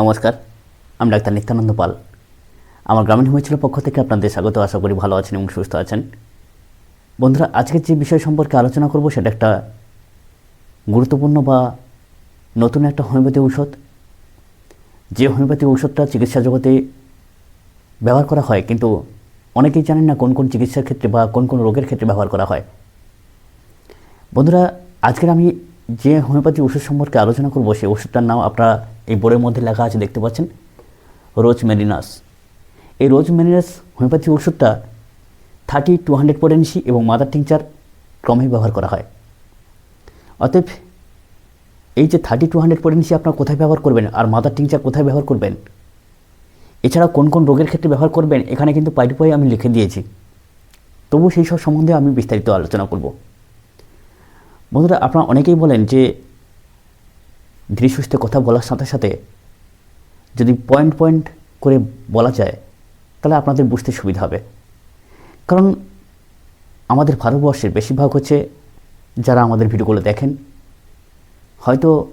নমস্কার, আমি ডাক্তার নিত্যানন্দ পাল। আমার গ্রামীণ হিমাচলের পক্ষ থেকে আপনাদের স্বাগত, আশা করি ভালো আছেন এবং সুস্থ আছেন। বন্ধুরা, আজকের যে বিষয় সম্পর্কে আলোচনা করব সেটা একটা গুরুত্বপূর্ণ বা নতুন একটা হোমিওপ্যাথি ঔষধ। যে হোমিওপ্যাথি ঔষধটা চিকিৎসা জগতে ব্যবহার করা হয়, কিন্তু অনেকেই জানেন না কোন কোন চিকিৎসার ক্ষেত্রে বা কোন কোন রোগের ক্ষেত্রে ব্যবহার করা হয়। বন্ধুরা, আজকের আমি যে হোমিওপ্যাথি ওষুধ সম্পর্কে আলোচনা করব, সেই ওষুধটার নাম আপনারা এই বোর্ডের মধ্যে লেখা আছে, দেখতে পাচ্ছেন? রোজ মেরিনাস এই রোজ মেরিনাস হোমিওপ্যাথি ওষুধটা থার্টি টু হান্ড্রেড পোটেন্সি এবং মাদার টিংচার ক্রমে ব্যবহার করা হয়। অতএব এই যে থার্টি টু হান্ড্রেড পোটেন্সি আপনারা কোথায় ব্যবহার করবেন আর মাদার টিংচার কোথায় ব্যবহার করবেন? এছাড়া কোন কোন রোগের ক্ষেত্রে ব্যবহার করবেন, এখানে কিন্তু পাই টু পাই আমি লিখে দিয়েছি। তবু সেই সব সম্বন্ধে আমি বিস্তারিত আলোচনা করব। বন্ধুরা, আপনারা অনেকেই বলেন যে ধীরে কথা বলার সাথে সাথে যদি পয়েন্ট পয়েন্ট করে বলা যায়, তাহলে আপনাদের বুঝতে সুবিধা হবে। কারণ আমাদের ভারতবর্ষের বেশিরভাগ হচ্ছে যারা আমাদের ভিডিওগুলো দেখেন। হয়তো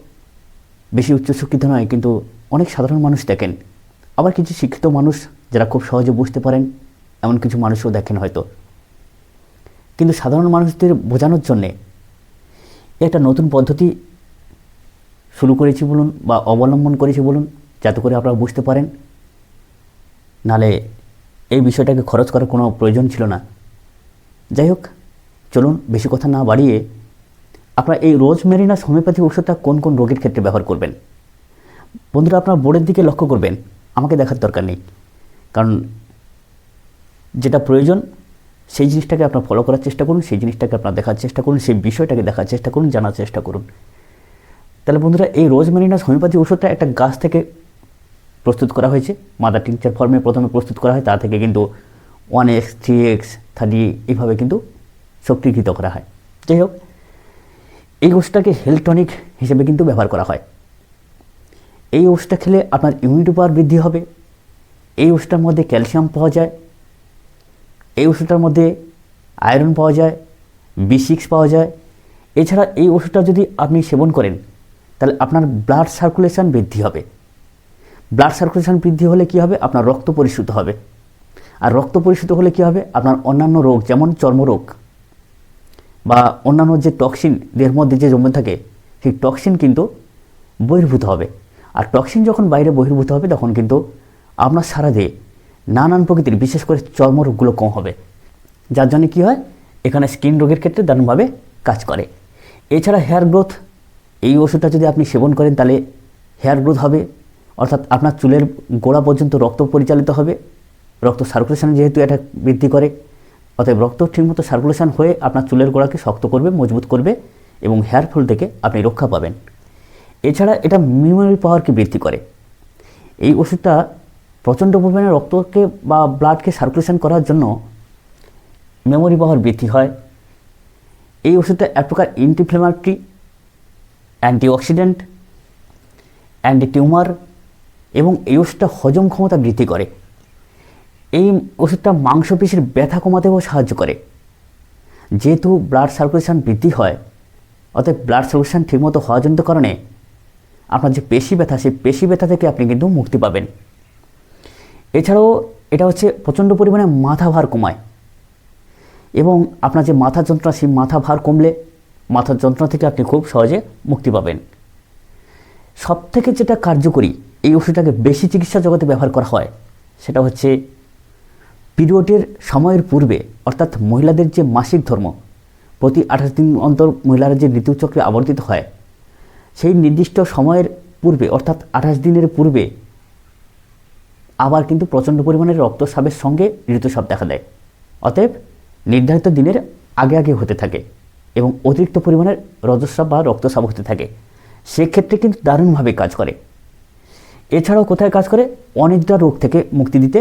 বেশি উচ্চশিক্ষিত নয়, কিন্তু অনেক সাধারণ মানুষ দেখেন। আবার কিছু শিক্ষিত মানুষ যারা খুব সহজে বুঝতে পারেন, এমন কিছু মানুষও দেখেন হয়তো। কিন্তু সাধারণ মানুষদের বোঝানোর জন্যে একটা নতুন পদ্ধতি শুরু করেছি বলুন বা অবলম্বন করেছি বলুন, যাতে করে আপনারা বুঝতে পারেন। নালে এই বিষয়টাকে খরচ করার কোনো প্রয়োজন ছিল না। যাই হোক, চলুন বেশি কথা না বাড়িয়ে আপনারা এই রোজ মেরিনাস হোমিওপ্যাথি ওষুধটা কোন কোন রোগের ক্ষেত্রে ব্যবহার করবেন? বন্ধুরা, আপনার বোর্ডের দিকে লক্ষ্য করবেন, আমাকে দেখার দরকার নেই। কারণ যেটা প্রয়োজন, সেই জিনিসটাকে আপনার ফলো করার চেষ্টা করুন, সেই জিনিসটাকে আপনার দেখার চেষ্টা করুন, সেই বিষয়টাকে দেখার চেষ্টা করুন, জানার চেষ্টা করুন। বন্ধুরা, এই রোজমেরিনাস হোমিওপ্যাথি ওষুধটা একটা গাছ থেকে প্রস্তুত করা হয়েছে। মাদার টিংচার ফর্মে প্রথমে প্রস্তুত করা হয়, তা থেকে কিন্তু one X three X thirty এইভাবে কিন্তু শক্তিকৃত করা হয়। যাই হোক, এই ওষুধটাকে হেলথ টনিক হিসেবে কিন্তু ব্যবহার করা হয়। এই ওষুধটা খেলে আপনার ইমিউনিটি পাওয়ার বৃদ্ধি হবে। এই ওষুধটার মধ্যে ক্যালসিয়াম পাওয়া যায়। এই ওষুধটার মধ্যে আয়রন পাওয়া যায় বি সিক্স পাওয়া যায়। এছাড়া এই ওষুধটা যদি আপনি সেবন করেন তাহলে আপনার ব্লাড সার্কুলেশন বৃদ্ধি হবে। ব্লাড সার্কুলেশন বৃদ্ধি হলে কি হবে? আপনার রক্ত পরিশুদ্ধ হবে। আর রক্ত পরিশুদ্ধ হলে কি হবে? আপনার অন্যান্য রোগ, যেমন চর্মরোগ বা অন্যান্য যে টক্সিন দেহের মধ্যে যে জমে থাকে, সেই টক্সিন কিন্তু বহির্ভূত হবে। আর টক্সিন যখন বাইরে বহির্ভূত হবে, তখন কিন্তু আপনার সারা দেহে নানান প্রকৃতির, বিশেষ করে চর্মরোগগুলো কম হবে। যার জন্য কী হয়? এখানে স্কিন রোগের ক্ষেত্রে দারুণভাবে কাজ করে। এছাড়া হেয়ার গ্রোথ এই ওষুধটা যদি আপনি সেবন করেন, তাহলে হেয়ার গ্রোথ হবে, অর্থাৎ আপনার চুলের গোড়া পর্যন্ত রক্ত পরিচালিত হবে। রক্ত সার্কুলেশন যেহেতু এটা বৃদ্ধি করে, অতএব রক্ত ঠিকমতো সার্কুলেশন হয়ে আপনার চুলের গোড়াকে শক্ত করবে, মজবুত করবে এবং হেয়ার ফল থেকে আপনি রক্ষা পাবেন। এছাড়া এটা মেমোরি পাওয়ারকে বৃদ্ধি করে। এই ওষুধটা প্রচণ্ড পরিমাণে রক্তকে বা ব্লাডকে সার্কুলেশন করার জন্য মেমোরি পাওয়ার বৃদ্ধি হয়। এই ওষুধটা এক প্রকার ইন্টিফ্লেমাটরি অ্যান্টিঅক্সিডেন্ট অ্যান্টি টিউমার এবং এই ওষুধটা হজম ক্ষমতা বৃদ্ধি করে। এই ওষুধটা মাংসপেশির ব্যথা কমাতেও সাহায্য করে। যেহেতু ব্লাড সার্কুলেশন বৃদ্ধি হয়, অতএব ব্লাড সার্কুলেশন ঠিকমতো হওয়ার জন্য কারণে আপনার যে পেশি ব্যথা, সেই পেশি ব্যথা থেকে আপনি কিন্তু মুক্তি পাবেন। এছাড়াও এটা হচ্ছে প্রচণ্ড পরিমাণে মাথা ভার কমায় এবং আপনার যে মাথা যন্ত্রণা, সেই মাথা ভার কমলে মাথার যন্ত্রণা থেকে আপনি খুব সহজে মুক্তি পাবেন। সব থেকে যেটা কার্যকরী এই ওষুধটাকে বেশি চিকিৎসা জগতে ব্যবহার করা হয়, সেটা হচ্ছে পিরিয়ডের সময়ের পূর্বে, অর্থাৎ মহিলাদের যে মাসিক ধর্ম, প্রতি আঠাশ দিন অন্তর মহিলারা যে ঋতুচক্রে আবর্তিত হয়, সেই নির্দিষ্ট সময়ের পূর্বে, অর্থাৎ আঠাশ দিনের পূর্বে, আবার কিন্তু প্রচণ্ড পরিমাণে রক্তস্রাবের সঙ্গে ঋতুস্রাব দেখা দেয়। অতএব নির্ধারিত দিনের আগে আগে হতে থাকে। এবং অতিরিক্ত পরিমাণের রজস্রাব বা রক্তস্রাব হতে থাকে। সেক্ষেত্রে কিন্তু দারুণভাবে কাজ করে। এছাড়াও কোথায় কাজ করে? অনিদ্রা রোগ থেকে মুক্তি দিতে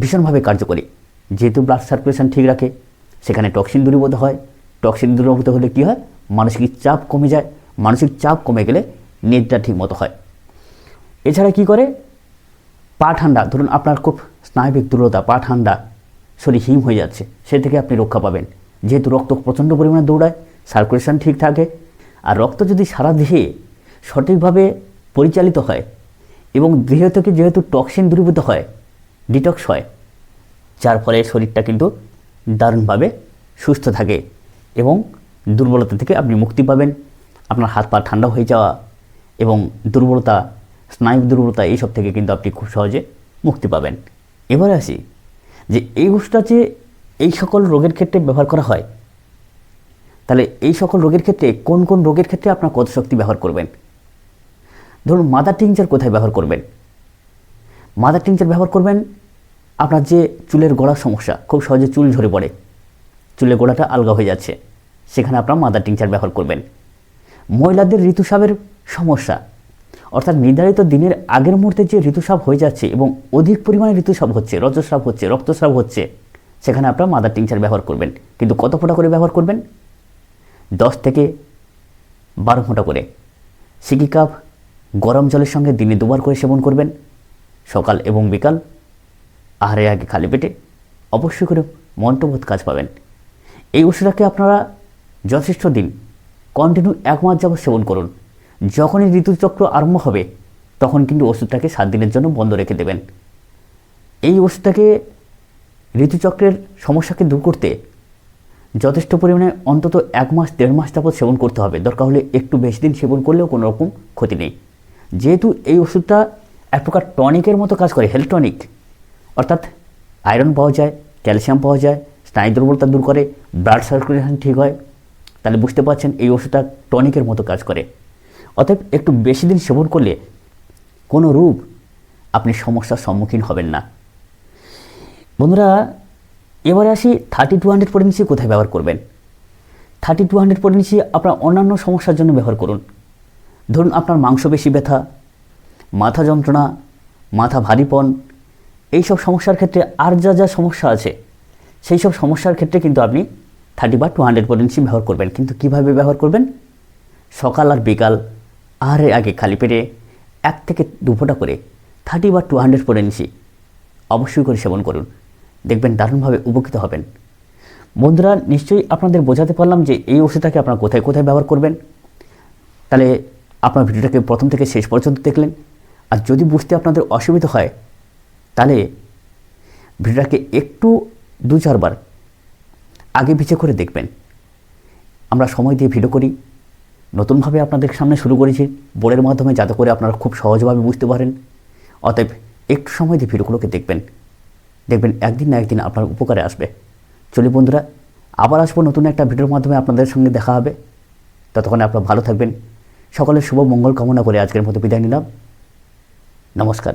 ভীষণভাবে কার্যকরী। যেহেতু ব্লাড সার্কুলেশন ঠিক রাখে, সেখানে টক্সিন দূরীভূত হয়। টক্সিন দূরীভূত হলে কী হয়? মানসিক চাপ কমে যায়। মানসিক চাপ কমে গেলে নিদ্রা ঠিক মতো হয়। এছাড়া কি করে? পা ঠান্ডা ধরুন আপনার খুব স্নায়বিক দুর্বলতা পা ঠান্ডা শরীর হিম হয়ে যাচ্ছে, সে থেকে আপনি রক্ষা পাবেন। যেহেতু রক্ত প্রচণ্ড পরিমাণে দৌড়ায় সার্কুলেশন ঠিক থাকে, আর রক্ত যদি সারা দেহে সঠিকভাবে পরিচালিত হয় এবং দেহ থেকে যেহেতু টক্সিন দূরীভূত হয় ডিটক্স হয়, যার ফলে শরীরটা কিন্তু দারুণভাবে সুস্থ থাকে এবং দুর্বলতা থেকে আপনি মুক্তি পাবেন। আপনার হাত পা ঠান্ডা হয়ে যাওয়া এবং দুর্বলতা, স্নায়ু দুর্বলতা, এইসব থেকে কিন্তু আপনি খুব সহজে মুক্তি পাবেন। এবারে আসি যে এই ওষুধটা যে এই সকল রোগের ক্ষেত্রে ব্যবহার করা হয়। তাহলে এই সকল রোগের ক্ষেত্রে কোন কোন রোগের ক্ষেত্রে আপনার কত শক্তি ব্যবহার করবেন? ধরুন মাদার টিংচার কোথায় ব্যবহার করবেন? মাদার টিংচার ব্যবহার করবেন আপনার যে চুলের গোড়ার সমস্যা, খুব সহজে চুল ঝরে পড়ে। চুলের গোড়াটা আলগা হয়ে যাচ্ছে, সেখানে আপনার মাদার টিংচার ব্যবহার করবেন। মহিলাদের ঋতুস্রাবের সমস্যা, অর্থাৎ নির্ধারিত দিনের আগের মুহূর্তে যে ঋতুস্রাব হয়ে যাচ্ছে এবং অধিক পরিমাণে ঋতুস্রাব হচ্ছে রজস্রাব হচ্ছে, রক্তস্রাব হচ্ছে সেখানে আপনার মাদার টিংচার ব্যবহার করবেন। কিন্তু কত ফোঁটা করে ব্যবহার করবেন? দশ থেকে বারো ফোঁটা করে। সিকি কাপ গরম জলের সঙ্গে দিনে দুবার করে সেবন করবেন। সকাল এবং বিকাল আহারে আগে খালি পেটে অবশ্যই করে মন্টবোধ কাজ পাবেন। এই ওষুধটাকে আপনারা যথেষ্ট দিন কন্টিনিউ এক মাস যাবত সেবন করুন। যখনই ঋতুচক্র আরম্ভ হবে, তখন কিন্তু ওষুধটাকে সাত দিনের জন্য বন্ধ রেখে দেবেন। এই ওষুধটাকে ঋতুচক্রের সমস্যাকে দূর করতে যথেষ্ট পরিমাণে অন্তত এক মাস, দেড় মাস যাবত সেবন করতে হবে। দরকার হলে একটু বেশি দিন সেবন করলেও কোনো রকম ক্ষতি নেই। যেহেতু এই ওষুধটা এক প্রকার টনিকের মতো কাজ করে হেলথ টনিক অর্থাৎ আয়রন পাওয়া যায় ক্যালসিয়াম পাওয়া যায়, স্নায়ু দুর্বলতা দূর করে ব্লাড সার্কুলেশন ঠিক হয়, তাহলে বুঝতে পারছেন এই ওষুধটা টনিকের মতো কাজ করে। অতএব একটু বেশি দিন সেবন করলে কোনো রূপ আপনি সমস্যার সম্মুখীন হবেন না। বন্ধুরা, এবারে আসি থার্টি টু হান্ড্রেড পটেন্সি কোথায় ব্যবহার করবেন? থার্টি টু হান্ড্রেড পটেন্সি আপনার অন্যান্য সমস্যার জন্য ব্যবহার করুন। ধরুন আপনার মাংসপেশি ব্যথা, মাথা যন্ত্রণা, মাথা ভারীপন এইসব সমস্যার ক্ষেত্রে আর যা যা সমস্যা আছে সেই সব সমস্যার ক্ষেত্রে কিন্তু আপনি থার্টি বা টু হান্ড্রেড পটেন্সি ব্যবহার করবেন। কিন্তু কীভাবে ব্যবহার করবেন? সকাল আর বিকাল, আহারের আগে খালি পেটে এক থেকে দু ফোঁটা করে থার্টি বা টু হান্ড্রেড পটেন্সি অবশ্যই করে সেবন করুন। দেখবেন দারুণভাবে উপকৃত হবেন। বন্ধুরা, নিশ্চয়ই আপনাদের বোঝাতে পারলাম যে এই ওষুধটাকে আপনারা কোথায় কোথায় ব্যবহার করবেন। তাহলে আপনার ভিডিওটাকে প্রথম থেকে শেষ পর্যন্ত দেখলেন। আর যদি বুঝতে আপনাদের অসুবিধা হয়, তাহলে ভিডিওটাকে একটু দু চারবার আগে পিছিয়ে করে দেখবেন। আমরা সময় দিয়ে ভিডিও করি। নতুনভাবে আপনাদের সামনে শুরু করেছি। বোর্ডের মাধ্যমে যাতে করে আপনারা খুব সহজভাবে বুঝতে পারেন। অতএব একটু সময় দিয়ে ভিডিওগুলোকে দেখবেন। দেখবেন একদিন না একদিন আপনার উপকারে আসবে। চলি বন্ধুরা, আবার আসব নতুন একটা ভিডিওর মাধ্যমে আপনাদের সঙ্গে দেখা হবে। ততক্ষণে আপনারা ভালো থাকবেন। সকলের শুভ মঙ্গল কামনা করে আজকের মতো বিদায় নিলাম। নমস্কার।